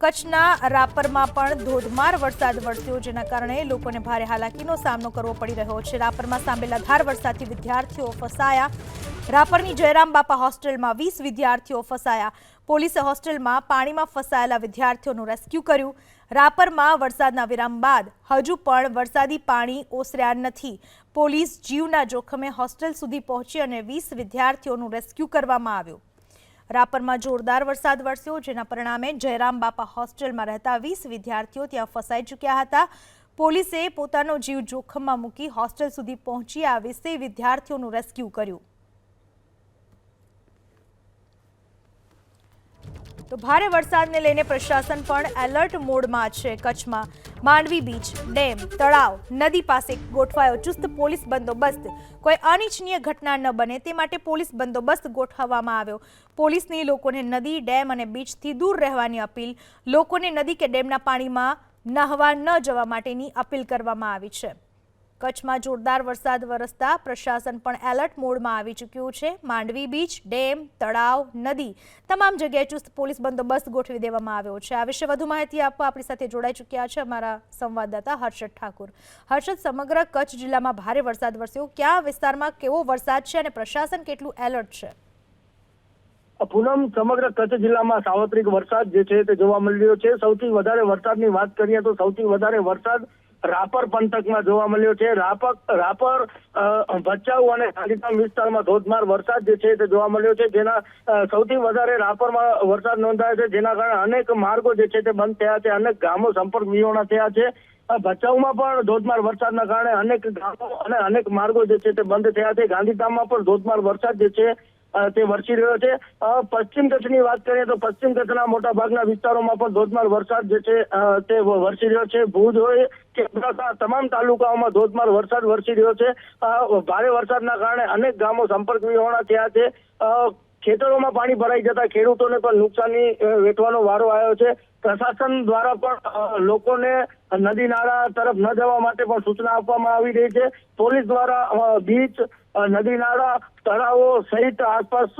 કચ્છના રાપરમાં પણ ધોધમાર વરસાદ વરસ્યો, જેના કારણે લોકોને ભારે હાલાકીનો સામનો કરવો પડી રહ્યો છે. રાપરમાં સાંભળેલા વરસાદથી વિદ્યાર્થીઓ ફસાયા. રાપરની જયરામ બાપા હોસ્ટેલમાં વીસ વિદ્યાર્થીઓ ફસાયા. પોલીસે હોસ્ટેલમાં પાણીમાં ફસાયેલા વિદ્યાર્થીઓનું રેસ્ક્યુ કર્યું. રાપરમાં વરસાદના વિરામ બાદ હજુ પણ વરસાદી પાણી ઓસર્યા નથી. પોલીસ જીવના જોખમે હોસ્ટેલ સુધી પહોંચી અને વીસ વિદ્યાર્થીઓનું રેસ્ક્યુ કરવામાં આવ્યું. રાપરમાં જોરદાર વરસાદ વરસ્યો, જેના પરિણામે જયરામ બાપા હોસ્ટેલમાં રહેતા વીસ વિદ્યાર્થીઓ ત્યાં ફસાઈ ચૂક્યા હતા. પોલીસે પોતાનો જીવ જોખમમાં મૂકી હોસ્ટેલ સુધી પહોંચી આ વીસે વિદ્યાર્થીઓનું રેસ્ક્યુ કર્યું. તો ભારે વરસાદને લઈને પ્રશાસન પણ એલર્ટ મોડમાં છે કચ્છમાં. માંડવી બીચ, ડેમ, તળાવ, નદી પાસે ગોઠવાયો ચુસ્ત પોલીસ બંદોબસ્ત. કોઈ અનિચ્છનીય ઘટના ન બને તે માટે પોલીસ બંદોબસ્ત ગોઠવવામાં આવ્યો. પોલીસની લોકોને નદી, ડેમ અને બીચથી દૂર રહેવાની અપીલ. લોકોને નદી કે ડેમના પાણીમાં નહાવા ન જવા માટેની અપીલ કરવામાં આવી છે. કચ્છમાં જોરદાર વરસાદ વરસતા પ્રશાસન પણ એલર્ટ મોડમાં આવી ચૂક્યું છે. માંડવી બીચ, ડેમ, તળાવ, નદી તમામ જગ્યાએ ચુસ્ત પોલીસ બંદોબસ્ત ગોઠવી દેવામાં આવ્યો છે. આ વિશે વધુ માહિતી આપવા આપણી સાથે જોડાઈ ચૂક્યા છે અમારા સંવાદદાતા હર્ષદ ઠાકુર. હર્ષદ, સમગ્ર કચ્છ જિલ્લામાં ભારે વરસાદ વરસ્યો. ક્યાં વિસ્તારમાં કેવો વરસાદ છે અને પ્રશાસન કેટલું એલર્ટ છે? પૂનમ, સમગ્ર કચ્છ જિલ્લામાં સાર્વત્રિક વરસાદ જે છે તે જોવા મળી રહ્યો છે. સૌથી વધારે વરસાદની વાત કરીએ તો સૌથી વધારે વરસાદ રાપર પંથકમાં જોવા મળ્યો છે. રાપર રાપર ભચાઉ અને ગાંધીધામ વિસ્તારમાં ધોધમાર વરસાદ જે છે તે જોવા મળ્યો છે. જેના સૌથી વધારે રાપરમાં વરસાદ નોંધાયો છે. જેના કારણે અનેક માર્ગો જે છે તે બંધ થયા છે. અનેક ગામો સંપર્ક વિહોણા થયા છે. ભચાઉમાં પણ ધોધમાર વરસાદના કારણે અનેક ગામો અને અનેક માર્ગો જે છે તે બંધ થયા છે. ગાંધીધામમાં પણ ધોધમાર વરસાદ જે છે તે વરસી રહ્યો છે. પશ્ચિમ કચ્છની વાત કરીએ તો પશ્ચિમ કચ્છના મોટા ભાગના વિસ્તારોમાં પણ ધોધમાર વરસાદ જે છે તે વરસી રહ્યો છે. ભુજ હોય કે તમામ તાલુકાઓમાં ધોધમાર વરસાદ વરસી રહ્યો છે. ભારે વરસાદના કારણે અનેક ગામો સંપર્ક વિહોણા થયા છે. ખેતરોમાં પાણી ભરાઈ જતા ખેડૂતોને પણ નુકસાની વેઠવાનો વારો આવ્યો છે. પ્રશાસન દ્વારા પણ લોકોને નદી નાળા તરફ ન જવા માટે પણ સૂચના આપવામાં આવી રહી છે. પોલીસ દ્વારા બીચ નદી નાળા, તળાવો સહિત આસપાસ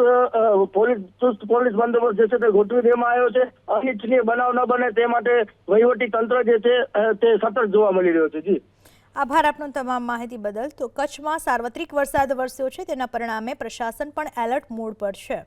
પોલીસ, ચુસ્ત પોલીસ બંદોબસ્ત જે છે તે ગોઠવી દેવામાં આવ્યો છે. અનિચ્છનીય બનાવ ન બને તે માટે વહીવટી તંત્ર જે છે તે સતત જોવા મળી રહ્યો છે. જી. આભાર આપનો તમામ માહિતી બદલ. તો કચ્છમાં સાર્વત્રિક વરસાદ વરસ્યો છે, તેના પરિણામે પ્રશાસન પણ એલર્ટ મોડ પર છે.